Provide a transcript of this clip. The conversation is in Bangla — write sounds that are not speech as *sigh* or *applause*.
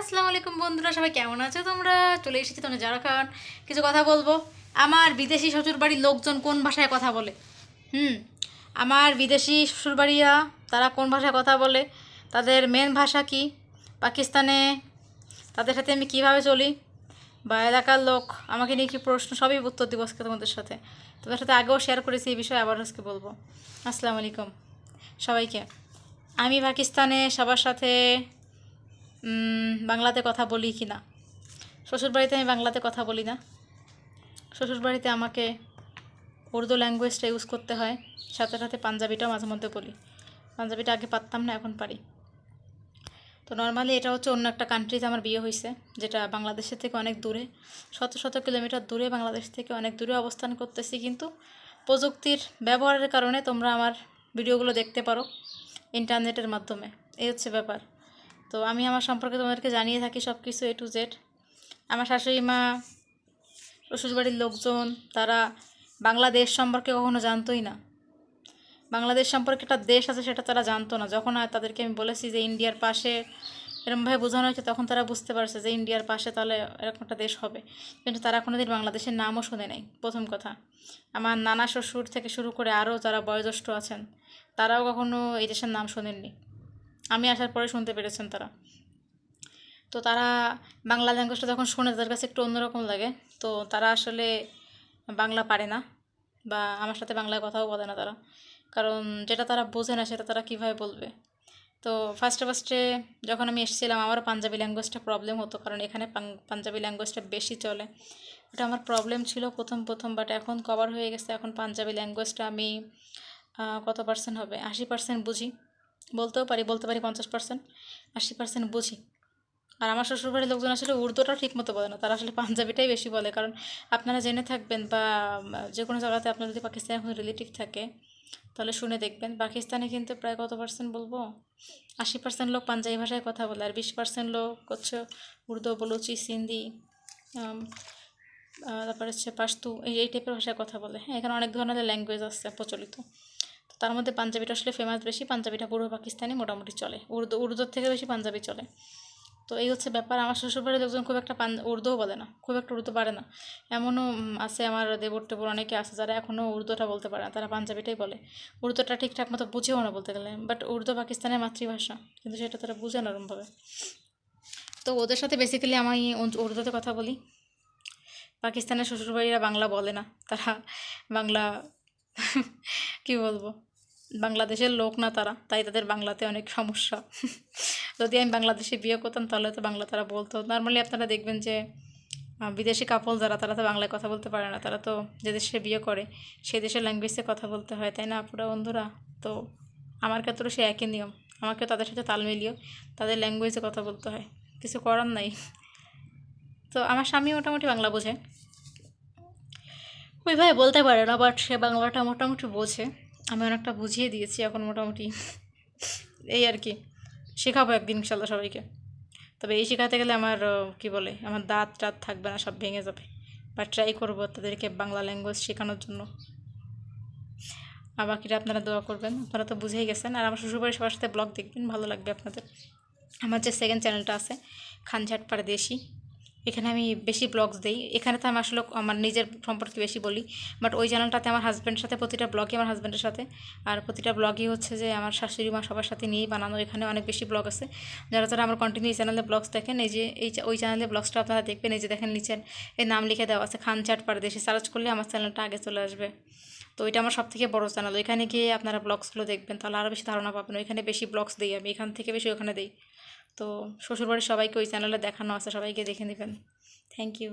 আসসালামু আলাইকুম বন্ধুরা, সবাই কেমন আছো তোমরা? চলে এসেছি তোমরা যারা খান কিছু কথা বলব। আমার বিদেশি শ্বশুরবাড়ির লোকজন কোন ভাষায় কথা বলে? হুম, আমার বিদেশি শ্বশুরবাড়িরা তারা কোন ভাষায় কথা বলে? তাদের মেন ভাষা কি? পাকিস্তানে তাদের সাথে আমি কীভাবে চলি? বা এলাকার লোক? আমাকে নিয়ে কি প্রশ্ন? সবই উত্তর দিব আজকে তোমাদের সাথে। তোমাদের সাথে আগেও শেয়ার করেছি, এই বিষয়ে আবার আজকে বলব। আসসালামু আলাইকুম সবাইকে। আমি পাকিস্তানে সবার সাথে বাংলাতে কথা বলি কি না? শ্বশুরবাড়িতে আমি বাংলাতে কথা বলি না। শ্বশুরবাড়িতে আমাকে উর্দু ল্যাঙ্গুয়েজটা ইউজ করতে হয়। সাথে সাথে পাঞ্জাবিটাও মাঝে মধ্যে বলি। পাঞ্জাবিটা আগে পারতাম না, এখন পারি। তো নর্মালি এটা হচ্ছে অন্য একটা কান্ট্রিতে আমার বিয়ে হয়েছে যেটা বাংলাদেশের থেকে অনেক দূরে। শত শত কিলোমিটার দূরে বাংলাদেশ থেকে অনেক দূরে অবস্থান করতেছি, কিন্তু প্রযুক্তির ব্যবহারের কারণে তোমরা আমার ভিডিওগুলো দেখতে পারো ইন্টারনেটের মাধ্যমে। এই হচ্ছে ব্যাপার। তো আমি আমার সম্পর্কে তোমাদেরকে জানিয়ে থাকি সব কিছু এ টু জেড আমার শাশুড়ি মা, শ্বশুরবাড়ির লোকজন, তারা বাংলাদেশ সম্পর্কে কখনো জানতোই না। বাংলাদেশ সম্পর্কে একটা দেশ আছে সেটা তারা জানতো না। যখন তাদেরকে আমি বলেছি যে ইন্ডিয়ার পাশে এরকমভাবে বোঝানো হয়েছে, তখন তারা বুঝতে পারছে যে ইন্ডিয়ার পাশে তাহলে এরকম একটা দেশ হবে। কিন্তু তারা কোনোদিন বাংলাদেশের নামও শুনে নাই, প্রথম কথা। আমার নানা শ্বশুর থেকে শুরু করে আরও যারা বয়োজ্যেষ্ঠ আছেন, তারাও কখনো এই দেশের নাম শোনেননি। আমি আসার পরে শুনতে পেরেছেন তারা। তো তারা বাংলা ল্যাঙ্গুয়েজটা যখন শোনে, তাদের কাছে একটু অন্যরকম লাগে। তো তারা আসলে বাংলা পারে না বা আমার সাথে বাংলায় কথাও বলে না তারা। কারণ যেটা তারা বোঝে না, সেটা তারা কীভাবে বলবে? তো ফার্স্টে ফার্স্টে যখন আমি এসেছিলাম, আমারও পাঞ্জাবি ল্যাঙ্গুয়েজটা প্রবলেম হতো। কারণ এখানে পাঞ্জাবি ল্যাঙ্গুয়েজটা বেশি চলে। ওটা আমার প্রবলেম ছিল প্রথম প্রথম বাট এখন কভার হয়ে গেছে। এখন পাঞ্জাবি ল্যাঙ্গুয়েজটা আমি কত পার্সেন্ট হবে? আশি পার্সেন্ট বুঝি। বলতেও পারি, বলতে পারি পঞ্চাশ পার্সেন্ট আশি পার্সেন্ট বুঝি। আর আমার শ্বশুরবাড়ির লোকজন আসলে উর্দুটা ঠিক মতো বলে না, তারা আসলে পাঞ্জাবিটাই বেশি বলে। কারণ আপনারা জেনে থাকবেন বা যে কোনো জায়গাতে আপনার যদি পাকিস্তানে কোনো রিলেটিভ থাকে, তাহলে শুনে দেখবেন। পাকিস্তানে কিন্তু প্রায় কত পার্সেন্ট বলব? আশি পার্সেন্ট লোক পাঞ্জাবি ভাষায় কথা বলে, আর বিশ পার্সেন্ট লোক হচ্ছে উর্দু, বলুচি, সিন্ধি তারপরে হচ্ছে পাশতু, এই এই টাইপের ভাষায় কথা বলে। হ্যাঁ এখানে অনেক ধরনের ল্যাঙ্গুয়েজ আছে প্রচলিত। তার মধ্যে পাঞ্জাবিটা আসলে ফেমাস বেশি, পাঞ্জাবিটা পূর্ব পাকিস্তানি মোটামুটি চলে। উর্দু, উর্দুর থেকে বেশি পাঞ্জাবি চলে। তো এই হচ্ছে ব্যাপার। আমার শ্বশুরবাড়ির লোকজন খুব একটা পান উর্দুও বলে না, খুব একটা উর্দু পারে না। এমনও আছে আমার দেবর টেবর অনেকে আছে যারা এখনও উর্দুটা বলতে পারে না, তারা পাঞ্জাবিটাই বলে। উর্দুটা ঠিকঠাক মতো বুঝেও না বলতে গেলে। বাট উর্দু পাকিস্তানের মাতৃভাষা, কিন্তু সেটা তারা বুঝে না ওরমভাবে। তো ওদের সাথে বেসিক্যালি আমি উর্দুতে কথা বলি। পাকিস্তানের শ্বশুরবাড়িরা বাংলা বলে না, তারা বাংলা, *laughs* কি বলব? বাংলাদেশের লোক না তারা, তাই তাদের বাংলাতে অনেক সমস্যা। যদি আমি বাংলাদেশে বিয়ে করতাম, তাহলে তো বাংলা তারা বলতো। নর্মালি আপনারা দেখবেন যে বিদেশি কাপল যারা, তারা তো বাংলায় কথা বলতে পারে না। তারা তো যে দেশে বিয়ে করে সেই দেশের ল্যাঙ্গুয়েজে কথা বলতে হয়, তাই না? আপুরা বন্ধুরা, তো আমার ক্ষেত্রেও সে একই নিয়ম। আমাকেও তাদের সাথে তাল মিলিয়েও তাদের ল্যাঙ্গুয়েজে কথা বলতে হয়। কিছু করার নাই। তো আমার স্বামী মোটামুটি বাংলা বোঝে। ওই ওইভাবে বলতে পারে না বাট সে বাংলাটা মোটামুটি বোঝে। আমি অনেকটা বুঝিয়ে দিয়েছি এখন মোটামুটি। এই আর কি, শেখাবো একদিন ইনশাল্লাহ সবাইকে। তবে এই শেখাতে গেলে আমার, কি বলে, আমার দাঁত টাত থাকবে না, সব ভেঙে যাবে। বা ট্রাই করব তাদেরকে বাংলা ল্যাঙ্গুয়েজ শেখানোর জন্য। আর বাকিটা আপনারা দোয়া করবেন, আপনারা তো বুঝেই গেছেন। আর আমার শ্বশুরবাড়ির সবার সাথে ব্লগ দেখবেন, ভালো লাগবে আপনাদের। আমার যে সেকেন্ড চ্যানেলটা আছে খানঝাট পারদেশি এখানে আমি বেশি ব্লগস দিই। এখানে তো আমি আসলে আমার নিজের সম্পর্কে বেশি বলি বাট ওই চ্যানেলটাতে আমার হাজব্যান্ডের সাথে, প্রতিটা ব্লগই আমার হাজব্যান্ডের সাথে। আর প্রতিটা ব্লগই হচ্ছে যে আমার শাশুড়ি মা সবার সাথে নিয়েই বানানো, এখানে অনেক বেশি ব্লগ আছে। যারা যারা আমার কন্টিনিউ চ্যানেলে ব্লগস দেখেন, এই যে, এই ওই চ্যানেলে ব্লগসটা আপনারা দেখবেন, এই যে দেখেন নিচের এই নাম লিখে দেওয়া আছে খানচাট পারদেশি সার্চ করলে আমার চ্যানেলটা আগে চলে আসবে। তো ওইটা আমার সবথেকে বড় চ্যানেল ওইখানে গিয়ে আপনারা ব্লগসগুলো দেখবেন, তাহলে আরও বেশি ধারণা পাবেন। ওইখানে বেশি ব্লগস দিই আমি, এখান থেকে বেশি ওখানে দিই। তো শ্বশুরবাড়ির সবাইকে ওই চ্যানেলে দেখানো আছে সবাইকে দেখে নেবেন। Thank you